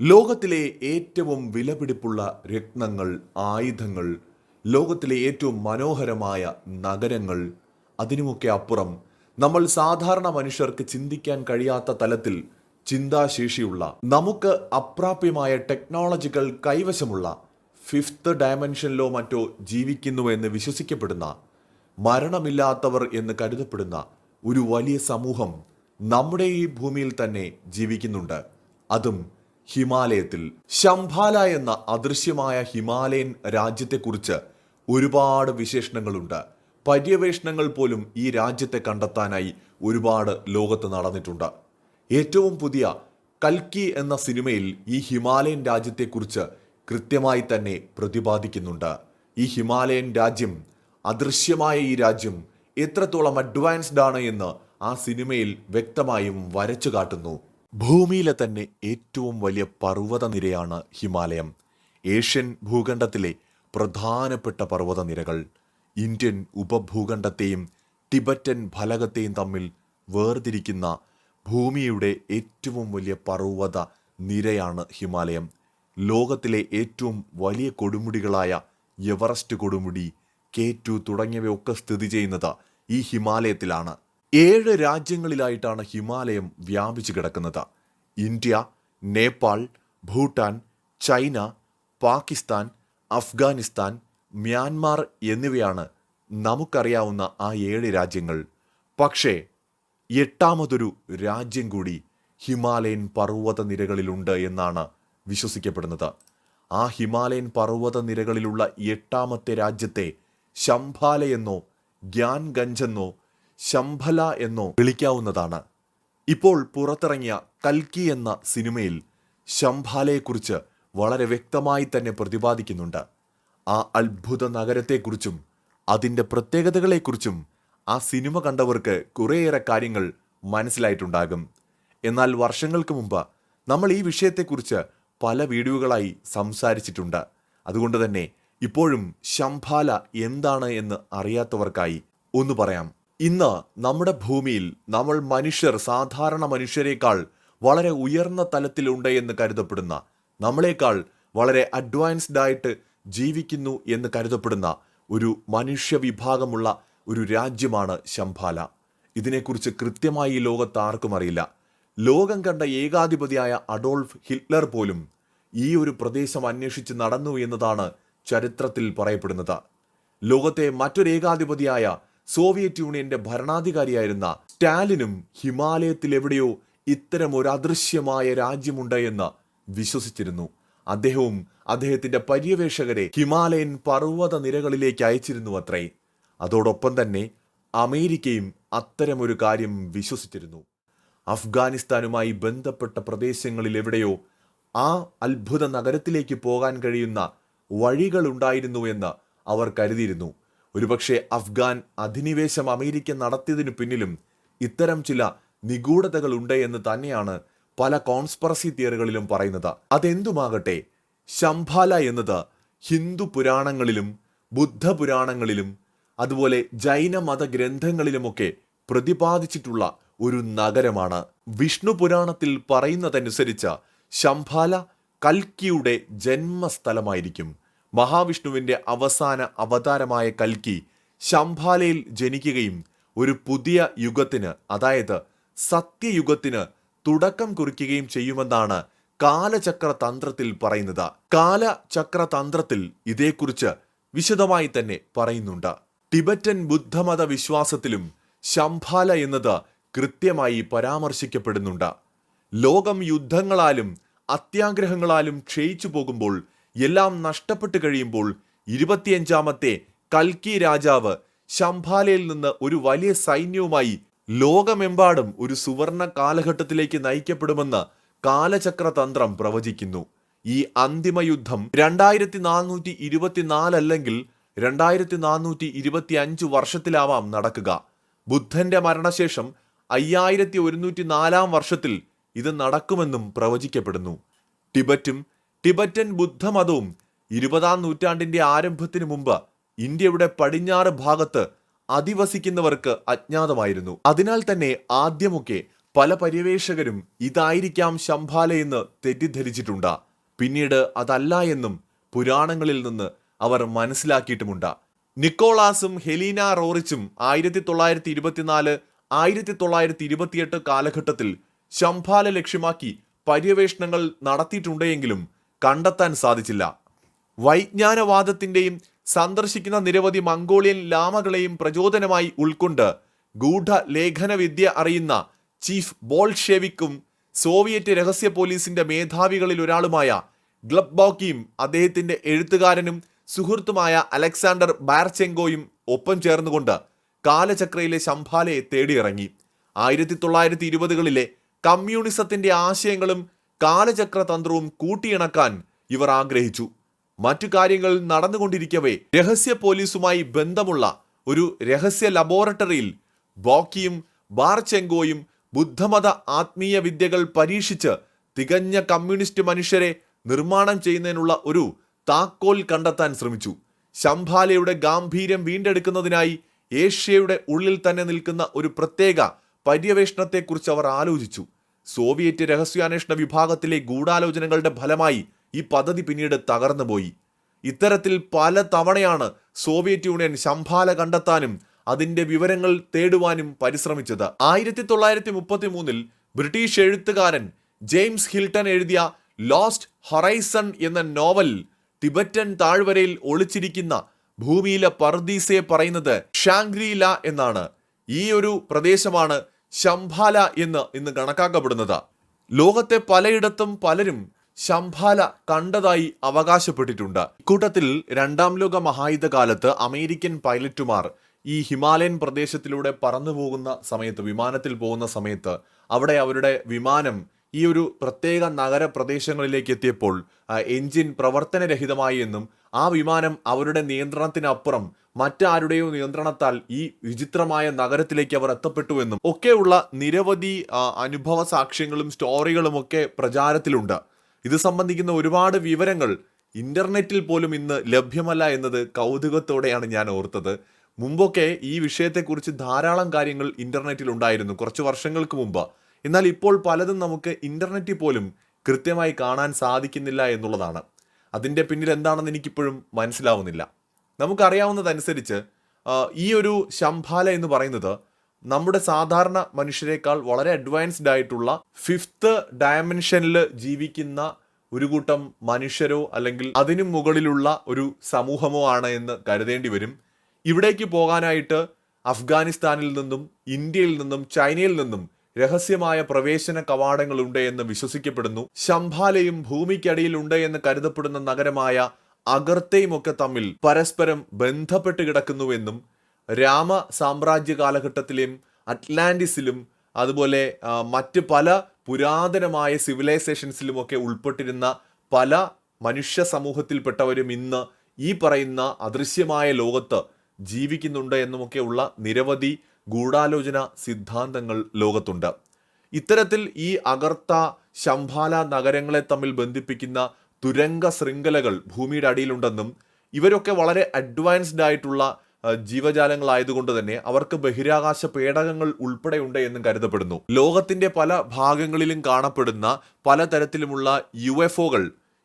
ലോകത്തിലെ ഏറ്റവും വിലപിടിപ്പുള്ള രത്നങ്ങൾ ആയുധങ്ങൾ ലോകത്തിലെ ഏറ്റവും മനോഹരമായ നഗരങ്ങൾ അതിനുമൊക്കെ അപ്പുറം നമ്മൾ സാധാരണ മനുഷ്യർക്ക് ചിന്തിക്കാൻ കഴിയാത്ത തലത്തിൽ ചിന്താശേഷിയുള്ള നമുക്ക് അപ്രാപ്യമായ ടെക്നോളജികൾ കൈവശമുള്ള ഫിഫ്ത്ത് ഡയമെൻഷനിലോ മറ്റോ ജീവിക്കുന്നുവെന്ന് വിശ്വസിക്കപ്പെടുന്ന മരണമില്ലാത്തവർ എന്ന് കരുതപ്പെടുന്ന ഒരു വലിയ സമൂഹം നമ്മുടെ ഈ ഭൂമിയിൽ തന്നെ ജീവിക്കുന്നുണ്ട്. അതും ഹിമാലയത്തിൽ. ശംഭാല എന്ന അദൃശ്യമായ ഹിമാലയൻ രാജ്യത്തെക്കുറിച്ച് ഒരുപാട് വിശേഷണങ്ങളുണ്ട്. പര്യവേഷണങ്ങൾ പോലും ഈ രാജ്യത്തെ കണ്ടെത്താനായി ഒരുപാട് ലോകത്ത് നടന്നിട്ടുണ്ട്. ഏറ്റവും പുതിയ കൽക്കി എന്ന സിനിമയിൽ ഈ ഹിമാലയൻ രാജ്യത്തെക്കുറിച്ച് കൃത്യമായി തന്നെ പ്രതിപാദിക്കുന്നുണ്ട്. ഈ ഹിമാലയൻ രാജ്യം അദൃശ്യമായ ഈ രാജ്യം എത്രത്തോളം അഡ്വാൻസ്ഡ് ആണ് എന്ന് ആ സിനിമയിൽ വ്യക്തമായും വരച്ചു കാട്ടുന്നു. ഭൂമിയിലെ തന്നെ ഏറ്റവും വലിയ പർവത നിരയാണ് ഹിമാലയം. ഏഷ്യൻ ഭൂഖണ്ഡത്തിലെ പ്രധാനപ്പെട്ട പർവത നിരകൾ ഇന്ത്യൻ ഉപഭൂഖണ്ഡത്തെയും ടിബറ്റൻ ഫലകത്തെയും തമ്മിൽ വേർതിരിക്കുന്ന ഭൂമിയുടെ ഏറ്റവും വലിയ പർവത നിരയാണ് ഹിമാലയം. ലോകത്തിലെ ഏറ്റവും വലിയ കൊടുമുടികളായ എവറസ്റ്റ് കൊടുമുടി കെ ടു തുടങ്ങിയവയൊക്കെ സ്ഥിതി ചെയ്യുന്നത് ഈ ഹിമാലയത്തിലാണ്. ഏഴ് രാജ്യങ്ങളിലായിട്ടാണ് ഹിമാലയം വ്യാപിച്ചു കിടക്കുന്നത്. India Nepal Bhutan China Pakistan Afghanistan Myanmar എന്നിവയാണ് നമുക്കറിയാവുന്ന ആ ഏഴ് രാജ്യങ്ങൾ. പക്ഷേ എട്ടാമതൊരു രാജ്യം കൂടി ഹിമാലയൻ പർവത നിരകളിലുണ്ട് എന്നാണ് വിശ്വസിക്കപ്പെടുന്നത്. ആ ഹിമാലയൻ പർവത നിരകളിലുള്ള എട്ടാമത്തെ രാജ്യത്തെ ശംഭാല എന്നോ ഗ്യാൻഗഞ്ച് എന്നോ ശംഭല എന്നോ വിളിക്കാവുന്നതാണ്. ഇപ്പോൾ പുറത്തിറങ്ങിയ കൽക്കി എന്ന സിനിമയിൽ ശംഭാലയെക്കുറിച്ച് വളരെ വ്യക്തമായി തന്നെ പ്രതിപാദിക്കുന്നുണ്ട്. ആ അത്ഭുത നഗരത്തെക്കുറിച്ചും അതിന്റെ പ്രത്യേകതകളെക്കുറിച്ചും ആ സിനിമ കണ്ടവർക്ക് കുറേയേറെ കാര്യങ്ങൾ മനസ്സിലായിട്ടുണ്ടാകും. എന്നാൽ വർഷങ്ങൾക്ക് മുമ്പ് നമ്മൾ ഈ വിഷയത്തെക്കുറിച്ച് പല വീഡിയോകളായി സംസാരിച്ചിട്ടുണ്ട്. അതുകൊണ്ട് തന്നെ ഇപ്പോഴും ശംഭാല എന്താണ് എന്ന് അറിയാത്തവർക്കായി ഒന്ന് പറയാം. ഇന്ന് നമ്മുടെ ഭൂമിയിൽ നമ്മൾ മനുഷ്യർ സാധാരണ മനുഷ്യരെക്കാൾ വളരെ ഉയർന്ന തലത്തിലുണ്ട് എന്ന് കരുതപ്പെടുന്ന നമ്മളെക്കാൾ വളരെ അഡ്വാൻസ്ഡ് ആയിട്ട് ജീവിക്കുന്നു എന്ന് കരുതപ്പെടുന്ന ഒരു മനുഷ്യ വിഭാഗമുള്ള ഒരു രാജ്യമാണ് ശംഭാല. ഇതിനെക്കുറിച്ച് കൃത്യമായി ഈ ലോകത്ത് ആർക്കും അറിയില്ല. ലോകം കണ്ട ഏകാധിപതിയായ അഡോൾഫ് ഹിറ്റ്ലർ പോലും ഈ ഒരു പ്രദേശം അന്വേഷിച്ച് നടന്നു എന്നതാണ് ചരിത്രത്തിൽ പറയപ്പെടുന്നത്. ലോകത്തെ മറ്റൊരു ഏകാധിപതിയായ സോവിയറ്റ് യൂണിയന്റെ ഭരണാധികാരിയായിരുന്ന സ്റ്റാലിനും ഹിമാലയത്തിൽ എവിടെയോ ഇത്തരം ഒരു അദൃശ്യമായ രാജ്യമുണ്ട് എന്ന് വിശ്വസിച്ചിരുന്നു. അദ്ദേഹവും അദ്ദേഹത്തിന്റെ പര്യവേഷകരെ ഹിമാലയൻ പർവത നിരകളിലേക്ക് അയച്ചിരുന്നു അത്രേ അതോടൊപ്പം തന്നെ അമേരിക്കയും അത്തരമൊരു കാര്യം വിശ്വസിച്ചിരുന്നു. അഫ്ഗാനിസ്ഥാനുമായി ബന്ധപ്പെട്ട പ്രദേശങ്ങളിൽ എവിടെയോ ആ അത്ഭുത നഗരത്തിലേക്ക് പോകാൻ കഴിയുന്ന വഴികളുണ്ടായിരുന്നു എന്ന് അവർ കരുതിയിരുന്നു. ഒരുപക്ഷെ അഫ്ഗാൻ അധിനിവേശം അമേരിക്ക നടത്തിയതിനു പിന്നിലും ഇത്തരം ചില നിഗൂഢതകൾ ഉണ്ട് എന്ന് തന്നെയാണ് പല കോൺസ്പറസി തിയറികളിലും പറയുന്നത്. അതെന്തുമാകട്ടെ ശംഭാല എന്നത് ഹിന്ദു പുരാണങ്ങളിലും ബുദ്ധ പുരാണങ്ങളിലും അതുപോലെ ജൈന മത ഗ്രന്ഥങ്ങളിലുമൊക്കെ പ്രതിപാദിച്ചിട്ടുള്ള ഒരു നഗരമാണ്. വിഷ്ണു പുരാണത്തിൽ പറയുന്നതനുസരിച്ച് ശംഭാല കൽക്കിയുടെ ജന്മസ്ഥലമായിരിക്കും. മഹാവിഷ്ണുവിന്റെ അവസാന അവതാരമായ കൽക്കി ശംഭാലയിൽ ജനിക്കുകയും ഒരു പുതിയ യുഗത്തിന് അതായത് സത്യയുഗത്തിന് തുടക്കം കുറിക്കുകയും ചെയ്യുമെന്നാണ് കാലചക്ര തന്ത്രത്തിൽ പറയുന്നത്. കാലചക്ര തന്ത്രത്തിൽ ഇതേക്കുറിച്ച് വിശദമായി തന്നെ പറയുന്നുണ്ട്. ടിബറ്റൻ ബുദ്ധമത വിശ്വാസത്തിലും ശംഭാല എന്നത് കൃത്യമായി പരാമർശിക്കപ്പെടുന്നുണ്ട്. ലോകം യുദ്ധങ്ങളാലും അത്യാഗ്രഹങ്ങളാലും ക്ഷയിച്ചു പോകുമ്പോൾ എല്ലാം നഷ്ടപ്പെട്ടു കഴിയുമ്പോൾ ഇരുപത്തിയഞ്ചാമത്തെ കൽക്കി രാജാവ് ശംഭാലയിൽ നിന്ന് ഒരു വലിയ സൈന്യവുമായി ലോകമെമ്പാടും ഒരു സുവർണ കാലഘട്ടത്തിലേക്ക് നയിക്കപ്പെടുമെന്ന് കാലചക്രതന്ത്രം പ്രവചിക്കുന്നു. ഈ അന്തിമ യുദ്ധം രണ്ടായിരത്തി നാനൂറ്റി ഇരുപത്തിനാലല്ലെങ്കിൽ രണ്ടായിരത്തി നാനൂറ്റി ഇരുപത്തി അഞ്ച് വർഷത്തിലാവാം നടക്കുക. ബുദ്ധന്റെ മരണശേഷം അയ്യായിരത്തി ഒരുന്നൂറ്റി നാലാം വർഷത്തിൽ ഇത് നടക്കുമെന്നും പ്രവചിക്കപ്പെടുന്നു. ടിബറ്റും ടിബറ്റൻ ബുദ്ധമതവും ഇരുപതാം നൂറ്റാണ്ടിന്റെ ആരംഭത്തിനു മുമ്പ് ഇന്ത്യയുടെ പടിഞ്ഞാറ് ഭാഗത്ത് അധിവസിക്കുന്നവർക്ക് അജ്ഞാതമായിരുന്നു. അതിനാൽ തന്നെ ആദ്യമൊക്കെ പല പര്യവേഷകരും ഇതായിരിക്കാം ശംഭാല എന്ന് തെറ്റിദ്ധരിച്ചിട്ടുണ്ട്. പിന്നീട് അതല്ല എന്നും പുരാണങ്ങളിൽ നിന്ന് അവർ മനസ്സിലാക്കിയിട്ടുമുണ്ട്. നിക്കോളാസും ഹെലീന റോറിച്ചും ആയിരത്തി തൊള്ളായിരത്തി ഇരുപത്തിനാല് ആയിരത്തി തൊള്ളായിരത്തി ഇരുപത്തിയെട്ട് കാലഘട്ടത്തിൽ ശംഭാല ലക്ഷ്യമാക്കി പര്യവേഷണങ്ങൾ നടത്തിയിട്ടുണ്ടെങ്കിലും കണ്ടെത്താൻ സാധിച്ചില്ല. വൈജ്ഞാനവാദത്തിന്റെയും സന്ദർശിക്കുന്ന നിരവധി മംഗോളിയൻ ലാമകളെയും പ്രചോദനമായി ഉൾക്കൊണ്ട് ഗൂഢ ലേഖനവിദ്യ അറിയുന്ന ചീഫ് ബോൾഷെവിക്കും സോവിയറ്റ് രഹസ്യ പോലീസിന്റെ മേധാവികളിൽ ഒരാളുമായ ഗ്ലബ്ബോക്കിയും അദ്ദേഹത്തിന്റെ എഴുത്തുകാരനും സുഹൃത്തുമായ അലക്സാണ്ടർ ബാർചെങ്കോയും ഒപ്പം ചേർന്നുകൊണ്ട് കാലചക്രയിലെ ശംഭാലയെ തേടിയിറങ്ങി. ആയിരത്തി തൊള്ളായിരത്തി ഇരുപതുകളിലെ കമ്മ്യൂണിസത്തിന്റെ ആശയങ്ങളും കാലചക്ര തന്ത്രവും കൂട്ടിയിണക്കാൻ ഇവർ ആഗ്രഹിച്ചു. മറ്റു കാര്യങ്ങൾ നടന്നുകൊണ്ടിരിക്കവേ രഹസ്യ പോലീസുമായി ബന്ധമുള്ള ഒരു രഹസ്യ ലബോറട്ടറിയിൽ ബോക്കിയും ബാർചെങ്കോയും ബുദ്ധമത ആത്മീയ വിദ്യകൾ പരീക്ഷിച്ച് തികഞ്ഞ കമ്മ്യൂണിസ്റ്റ് മനുഷ്യരെ നിർമ്മാണം ചെയ്യുന്നതിനുള്ള ഒരു താക്കോൽ കണ്ടെത്താൻ ശ്രമിച്ചു. ശംഭാലയുടെ ഗാംഭീര്യം വീണ്ടെടുക്കുന്നതിനായി ഏഷ്യയുടെ ഉള്ളിൽ തന്നെ നിൽക്കുന്ന ഒരു പ്രത്യേക പര്യവേഷണത്തെക്കുറിച്ച് അവർ ആലോചിച്ചു. സോവിയറ്റ് രഹസ്യാന്വേഷണ വിഭാഗത്തിലെ ഗൂഢാലോചനകളുടെ ഫലമായി ഈ പദ്ധതി പിന്നീട് തകർന്നുപോയി ഇത്തരത്തിൽ പല തവണയാണ് സോവിയറ്റ് യൂണിയൻ ശംഭാല കണ്ടെത്താനും അതിന്റെ വിവരങ്ങൾ തേടുവാനും പരിശ്രമിച്ചത്. ആയിരത്തി തൊള്ളായിരത്തി മുപ്പത്തി മൂന്നിൽ ബ്രിട്ടീഷ് എഴുത്തുകാരൻ ജെയിംസ് ഹിൽട്ടൺ എഴുതിയ ലോസ്റ്റ് ഹൊറൈസൺ എന്ന നോവൽ ടിബറ്റൻ താഴ്വരയിൽ ഒളിച്ചിരിക്കുന്ന ഭൂമിയിലെ പർദീസയെ പറയുന്നത് ഷാങ്ക്രീല എന്നാണ്. ഈ ഒരു പ്രദേശമാണ് ശംഭാല എന്ന് ഇന്ന് കണക്കാക്കപ്പെടുന്നത്. ലോകത്തെ പലയിടത്തും പലരും ശംഭാല കണ്ടതായി അവകാശപ്പെട്ടിട്ടുണ്ട്. ഇക്കൂട്ടത്തിൽ രണ്ടാം ലോക മഹായുദ്ധ കാലത്ത് അമേരിക്കൻ പൈലറ്റുമാർ ഈ ഹിമാലയൻ പ്രദേശത്തിലൂടെ പറന്നു പോകുന്ന സമയത്ത് വിമാനത്തിൽ പോകുന്ന സമയത്ത് അവിടെ അവരുടെ വിമാനം ഈ ഒരു പ്രത്യേക നഗര പ്രദേശങ്ങളിലേക്ക് എത്തിയപ്പോൾ എൻജിൻ പ്രവർത്തനരഹിതമായി എന്നും ആ വിമാനം അവരുടെ നിയന്ത്രണത്തിനപ്പുറം മറ്റാരുടെയോ നിയന്ത്രണത്താൽ ഈ വിചിത്രമായ നഗരത്തിലേക്ക് അവർ എത്തപ്പെട്ടുവെന്നും ഒക്കെയുള്ള നിരവധി അനുഭവ സാക്ഷ്യങ്ങളും സ്റ്റോറികളും ഒക്കെ പ്രചാരത്തിലുണ്ട്. ഇത് സംബന്ധിക്കുന്ന ഒരുപാട് വിവരങ്ങൾ ഇന്റർനെറ്റിൽ പോലും ഇന്ന് ലഭ്യമല്ല എന്നത് കൗതുകത്തോടെയാണ് ഞാൻ ഓർത്തത്. മുമ്പൊക്കെ ഈ വിഷയത്തെക്കുറിച്ച് ധാരാളം കാര്യങ്ങൾ ഇന്റർനെറ്റിൽ ഉണ്ടായിരുന്നു കുറച്ച് വർഷങ്ങൾക്ക് മുമ്പ്. എന്നാൽ ഇപ്പോൾ പലതും നമുക്ക് ഇന്റർനെറ്റിൽ പോലും കൃത്യമായി കാണാൻ സാധിക്കുന്നില്ല എന്നുള്ളതാണ്. അതിന്റെ പിന്നിൽ എന്താണെന്ന് എനിക്കിപ്പോഴും മനസ്സിലാവുന്നില്ല. നമുക്കറിയാവുന്നതനുസരിച്ച് ഈ ഒരു ശംഭാല എന്ന് പറയുന്നത് നമ്മുടെ സാധാരണ മനുഷ്യരെക്കാൾ വളരെ അഡ്വാൻസ്ഡ് ആയിട്ടുള്ള ഫിഫ്ത്ത് ഡയമെൻഷനിൽ ജീവിക്കുന്ന ഒരു കൂട്ടം മനുഷ്യരോ അല്ലെങ്കിൽ അതിനു മുകളിലുള്ള ഒരു സമൂഹമോ ആണ് എന്ന് കരുതേണ്ടി വരും. ഇവിടേക്ക് പോകാനായിട്ട് അഫ്ഗാനിസ്ഥാനിൽ നിന്നും ഇന്ത്യയിൽ നിന്നും ചൈനയിൽ നിന്നും രഹസ്യമായ പ്രവേശന കവാടങ്ങളുണ്ട് എന്ന് വിശ്വസിക്കപ്പെടുന്നു. ശംഭാലയും ഭൂമിക്കടിയിലുണ്ട് എന്ന് കരുതപ്പെടുന്ന നഗരമായ അഗർത്തയും ഒക്കെ തമ്മിൽ പരസ്പരം ബന്ധപ്പെട്ട് കിടക്കുന്നുവെന്നും രാമ സാമ്രാജ്യ കാലഘട്ടത്തിലെയും അറ്റ്ലാന്റിസിലും അതുപോലെ മറ്റ് പല പുരാതനമായ സിവിലൈസേഷൻസിലുമൊക്കെ ഉൾപ്പെട്ടിരുന്ന പല മനുഷ്യ സമൂഹത്തിൽപ്പെട്ടവരും ഇന്ന് ഈ പറയുന്ന അദൃശ്യമായ ലോകത്ത് ജീവിക്കുന്നുണ്ട് എന്നുമൊക്കെയുള്ള നിരവധി ഗൂഢാലോചന സിദ്ധാന്തങ്ങൾ ലോകത്തുണ്ട്. ഇത്തരത്തിൽ ഈ അഗർത്ത ശംഭാല നഗരങ്ങളെ തമ്മിൽ ബന്ധിപ്പിക്കുന്ന തുരങ്ക ശൃംഖലകൾ ഭൂമിയുടെ അടിയിലുണ്ടെന്നും ഇവരൊക്കെ വളരെ അഡ്വാൻസ്ഡ് ആയിട്ടുള്ള ജീവജാലങ്ങളായതുകൊണ്ട് തന്നെ അവർക്ക് ബഹിരാകാശ പേടകങ്ങൾ ഉൾപ്പെടെയുണ്ട് എന്നും കരുതപ്പെടുന്നു. ലോകത്തിന്റെ പല ഭാഗങ്ങളിലും കാണപ്പെടുന്ന പലതരത്തിലുമുള്ള യു എഫ് ഒകൾ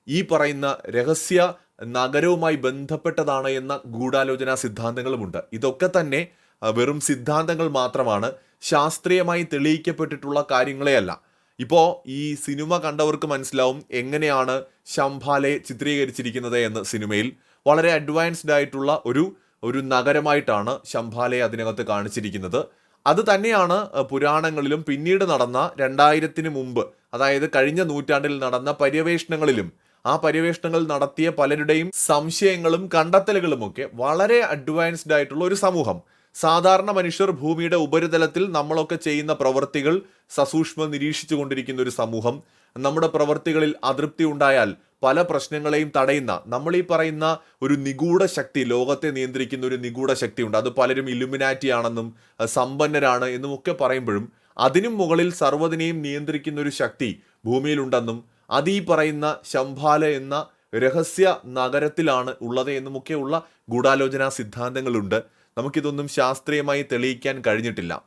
ഈ പറയുന്ന രഹസ്യ നഗരവുമായി ബന്ധപ്പെട്ടതാണ് എന്ന ഗൂഢാലോചനാ സിദ്ധാന്തങ്ങളുമുണ്ട്. ഇതൊക്കെ തന്നെ വെറും സിദ്ധാന്തങ്ങൾ മാത്രമാണ് ശാസ്ത്രീയമായി തെളിയിക്കപ്പെട്ടിട്ടുള്ള കാര്യങ്ങളെയല്ല. ഇപ്പോൾ ഈ സിനിമ കണ്ടവർക്ക് മനസ്സിലാവും എങ്ങനെയാണ് ശംഭാലെ ചിത്രീകരിച്ചിരിക്കുന്നത് എന്ന് സിനിമയിൽ വളരെ അഡ്വാൻസ്ഡ് ആയിട്ടുള്ള ഒരു ഒരു നഗരമായിട്ടാണ് ശംഭാലെ അതിനകത്ത് കാണിച്ചിരിക്കുന്നത്. അത് തന്നെയാണ് പുരാണങ്ങളിലും പിന്നീട് നടന്ന രണ്ടായിരത്തിന് മുമ്പ് അതായത് കഴിഞ്ഞ നൂറ്റാണ്ടിൽ നടന്ന പര്യവേഷണങ്ങളിലും ആ പര്യവേഷണങ്ങൾ നടത്തിയ പലരുടെയും സംശയങ്ങളും കണ്ടെത്തലുകളുമൊക്കെ വളരെ അഡ്വാൻസ്ഡ് ആയിട്ടുള്ള ഒരു സമൂഹം. സാധാരണ മനുഷ്യർ ഭൂമിയുടെ ഉപരിതലത്തിൽ നമ്മളൊക്കെ ചെയ്യുന്ന പ്രവൃത്തികൾ സസൂക്ഷ്മം നിരീക്ഷിച്ചു കൊണ്ടിരിക്കുന്ന ഒരു സമൂഹം. നമ്മുടെ പ്രവൃത്തികളിൽ അതൃപ്തി ഉണ്ടായാൽ പല പ്രശ്നങ്ങളെയും തടയുന്ന നമ്മൾ ഈ പറയുന്ന ഒരു നിഗൂഢ ശക്തി ലോകത്തെ നിയന്ത്രിക്കുന്ന ഒരു നിഗൂഢ ശക്തിയുണ്ട് അത് പലരും ഇലുമിനാറ്റി ആണെന്നും സമ്പന്നരാണ് എന്നും ഒക്കെ പറയുമ്പോഴും അതിനും മുകളിൽ സർവതിനെയും നിയന്ത്രിക്കുന്ന ഒരു ശക്തി ഭൂമിയിലുണ്ടെന്നും അത് ഈ പറയുന്ന ശംഭാല എന്ന രഹസ്യ നഗരത്തിലാണ് ഉള്ളത് എന്നുമൊക്കെയുള്ള ഗൂഢാലോചനാ സിദ്ധാന്തങ്ങളുണ്ട്. നമുക്കിതൊന്നും ശാസ്ത്രീയമായി തെളിയിക്കാൻ കഴിഞ്ഞിട്ടില്ല.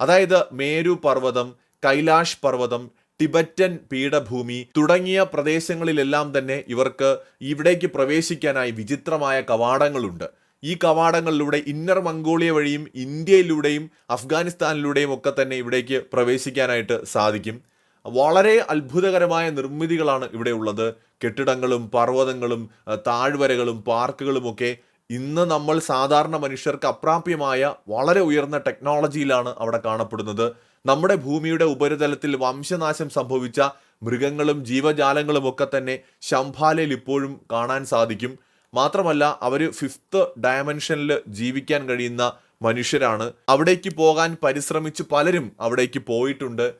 അതായത് മേരു പർവതം കൈലാഷ് പർവതം ടിബറ്റൻ പീഠഭൂമി തുടങ്ങിയ പ്രദേശങ്ങളിലെല്ലാം തന്നെ ഇവർക്ക് ഇവിടേക്ക് പ്രവേശിക്കാനായി വിചിത്രമായ കവാടങ്ങളുണ്ട്. ഈ കവാടങ്ങളിലൂടെ ഇന്നർ മംഗോളിയ വഴിയും ഇന്ത്യയിലൂടെയും അഫ്ഗാനിസ്ഥാനിലൂടെയും ഒക്കെ തന്നെ ഇവിടേക്ക് പ്രവേശിക്കാനായിട്ട് സാധിക്കും. വളരെ അത്ഭുതകരമായ നിർമ്മിതികളാണ് ഇവിടെ ഉള്ളത്. കെട്ടിടങ്ങളും പർവതങ്ങളും താഴ്വരകളും പാർക്കുകളുമൊക്കെ ഇന്ന് നമ്മൾ സാധാരണ മനുഷ്യർക്ക് അപ്രാപ്യമായ വളരെ ഉയർന്ന ടെക്നോളജിയിലാണ് അവിടെ കാണപ്പെടുന്നത്. നമ്മുടെ ഭൂമിയുടെ ഉപരിതലത്തിൽ വംശനാശം സംഭവിച്ച മൃഗങ്ങളും ജീവജാലങ്ങളും ഒക്കെ തന്നെ ശംഭാലയിൽ ഇപ്പോഴും കാണാൻ സാധിക്കും. മാത്രമല്ല അവർ ഫിഫ്ത്ത് ഡയമെൻഷനിൽ ജീവിക്കാൻ കഴിയുന്ന മനുഷ്യരാണ്. അവിടേക്ക് പോകാൻ പരിശ്രമിച്ച് പലരും അവിടേക്ക് പോയിട്ടുണ്ട്.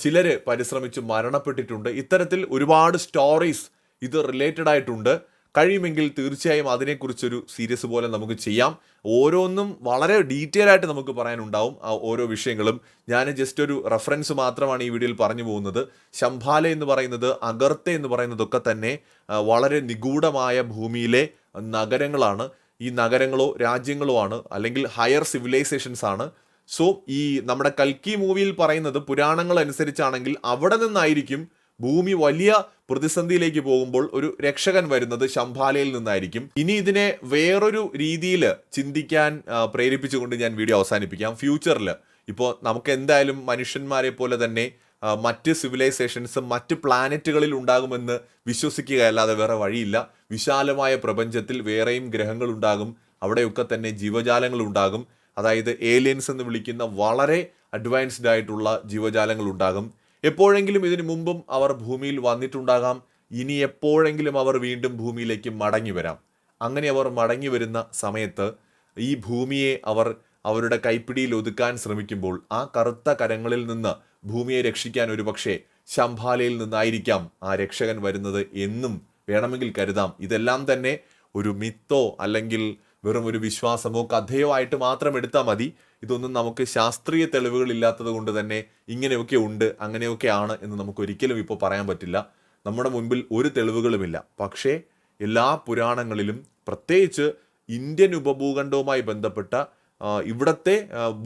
ചിലർ പരിശ്രമിച്ച് മരണപ്പെട്ടിട്ടുണ്ട്. ഇത്തരത്തിൽ ഒരുപാട് സ്റ്റോറീസ് ഇത് റിലേറ്റഡ് ആയിട്ടുണ്ട്. കഴിയുമെങ്കിൽ തീർച്ചയായും അതിനെക്കുറിച്ചൊരു സീരിയസ് പോലെ നമുക്ക് ചെയ്യാം. ഓരോന്നും വളരെ ഡീറ്റെയിൽ ആയിട്ട് നമുക്ക് പറയാനുണ്ടാവും ആ ഓരോ വിഷയങ്ങളും. ഞാൻ ജസ്റ്റ് ഒരു റെഫറൻസ് മാത്രമാണ് ഈ വീഡിയോയിൽ പറഞ്ഞു പോകുന്നത്. ശംഭാല എന്ന് പറയുന്നത് അഗർത്തെ എന്ന് പറയുന്നതൊക്കെ തന്നെ വളരെ നിഗൂഢമായ ഭൂമിയിലെ നഗരങ്ങളാണ്. ഈ നഗരങ്ങളോ രാജ്യങ്ങളോ ആണ് അല്ലെങ്കിൽ ഹയർ സിവിലൈസേഷൻസ് ആണ്. സോ ഈ നമ്മുടെ കൽക്കി മൂവിയിൽ പറയുന്നത് പുരാണങ്ങൾ അനുസരിച്ചാണെങ്കിൽ അവിടെ നിന്നായിരിക്കും ഭൂമി വലിയ പ്രതിസന്ധിയിലേക്ക് പോകുമ്പോൾ ഒരു രക്ഷകൻ വരുന്നത് ശംഭാലയിൽ നിന്നായിരിക്കും. ഇനി ഇതിനെ വേറൊരു രീതിയിൽ ചിന്തിക്കാൻ പ്രേരിപ്പിച്ചുകൊണ്ട് ഞാൻ വീഡിയോ അവസാനിപ്പിക്കാം. ഫ്യൂച്ചറിൽ ഇപ്പോൾ നമുക്ക് എന്തായാലും മനുഷ്യന്മാരെ പോലെ തന്നെ മറ്റ് സിവിലൈസേഷൻസും മറ്റ് പ്ലാനറ്റുകളിൽ ഉണ്ടാകുമെന്ന് വിശ്വസിക്കുകയല്ലാതെ വേറെ വഴിയില്ല. വിശാലമായ പ്രപഞ്ചത്തിൽ വേറെയും ഗ്രഹങ്ങൾ ഉണ്ടാകും. അവിടെയൊക്കെ തന്നെ ജീവജാലങ്ങൾ ഉണ്ടാകും. അതായത് ഏലിയൻസ് എന്ന് വിളിക്കുന്ന വളരെ അഡ്വാൻസ്ഡ് ആയിട്ടുള്ള ജീവജാലങ്ങൾ ഉണ്ടാകും. എപ്പോഴെങ്കിലും ഇതിനു മുമ്പും അവർ ഭൂമിയിൽ വന്നിട്ടുണ്ടാകാം. ഇനി എപ്പോഴെങ്കിലും അവർ വീണ്ടും ഭൂമിയിലേക്ക് മടങ്ങി വരാം. അങ്ങനെ അവർ മടങ്ങി വരുന്ന സമയത്ത് ഈ ഭൂമിയെ അവർ അവരുടെ കൈപ്പിടിയിൽ ഒതുക്കാൻ ശ്രമിക്കുമ്പോൾ ആ കറുത്ത കരങ്ങളിൽ നിന്ന് ഭൂമിയെ രക്ഷിക്കാൻ ഒരുപക്ഷെ ശംഭാലയിൽ നിന്നായിരിക്കാം ആ രക്ഷകൻ വരുന്നത് എന്നും വേണമെങ്കിൽ കരുതാം. ഇതെല്ലാം തന്നെ ഒരു മിത്തോ അല്ലെങ്കിൽ വെറും ഒരു വിശ്വാസമോ കഥയോ ആയിട്ട് മാത്രം എടുത്താൽ മതി. ഇതൊന്നും നമുക്ക് ശാസ്ത്രീയ തെളിവുകൾ ഇല്ലാത്തത് കൊണ്ട് തന്നെ ഇങ്ങനെയൊക്കെ ഉണ്ട് അങ്ങനെയൊക്കെ ആണ് എന്ന് നമുക്ക് ഒരിക്കലും ഇപ്പോൾ പറയാൻ പറ്റില്ല. നമ്മുടെ മുൻപിൽ ഒരു തെളിവുകളുമില്ല. പക്ഷേ എല്ലാ പുരാണങ്ങളിലും പ്രത്യേകിച്ച് ഇന്ത്യൻ ഉപഭൂഖണ്ഡവുമായി ബന്ധപ്പെട്ട ഇവിടത്തെ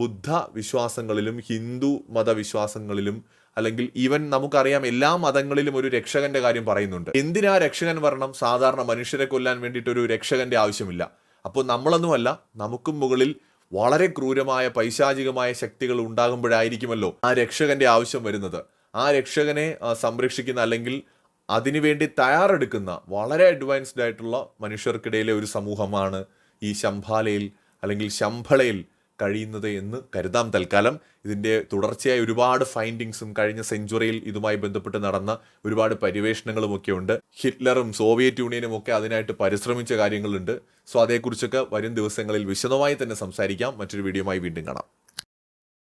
ബുദ്ധ വിശ്വാസങ്ങളിലും ഹിന്ദു മതവിശ്വാസങ്ങളിലും അല്ലെങ്കിൽ ഈവൻ നമുക്കറിയാം എല്ലാ മതങ്ങളിലും ഒരു രക്ഷകന്റെ കാര്യം പറയുന്നുണ്ട്. എന്തിനാ രക്ഷകൻ വരണം? സാധാരണ മനുഷ്യരെ കൊല്ലാൻ വേണ്ടിയിട്ട് ഒരു രക്ഷകന്റെ ആവശ്യമില്ല. അപ്പോൾ നമ്മളൊന്നുമല്ല നമുക്കും മുകളിൽ വളരെ ക്രൂരമായ പൈശാചികമായ ശക്തികൾ ഉണ്ടാകുമ്പോഴായിരിക്കുമല്ലോ ആ രക്ഷകന്റെ ആവശ്യം വരുന്നത്. ആ രക്ഷകനെ സംരക്ഷിക്കുന്ന അല്ലെങ്കിൽ അതിനുവേണ്ടി തയ്യാറെടുക്കുന്ന വളരെ അഡ്വാൻസ്ഡ് ആയിട്ടുള്ള മനുഷ്യർക്കിടയിലെ ഒരു സമൂഹമാണ് ഈ ശംഭാലയിൽ അല്ലെങ്കിൽ ശംഭളയിൽ കഴിയുന്നത് എന്ന് കരുതാം തൽക്കാലം. ഇതിന്റെ തുടർച്ചയായ ഒരുപാട് ഫൈൻഡിങ്സും കഴിഞ്ഞ സെഞ്ചുറിയിൽ ഇതുമായി ബന്ധപ്പെട്ട് നടന്ന ഒരുപാട് പര്യവേഷണങ്ങളും ഒക്കെ ഉണ്ട്. ഹിറ്റ്ലറും സോവിയറ്റ് യൂണിയനും ഒക്കെ അതിനായിട്ട് പരിശ്രമിച്ച കാര്യങ്ങളുണ്ട്. സോ അതേക്കുറിച്ചൊക്കെ വരും ദിവസങ്ങളിൽ വിശദമായി തന്നെ സംസാരിക്കാം. മറ്റൊരു വീഡിയോയുമായി വീണ്ടും കാണാം.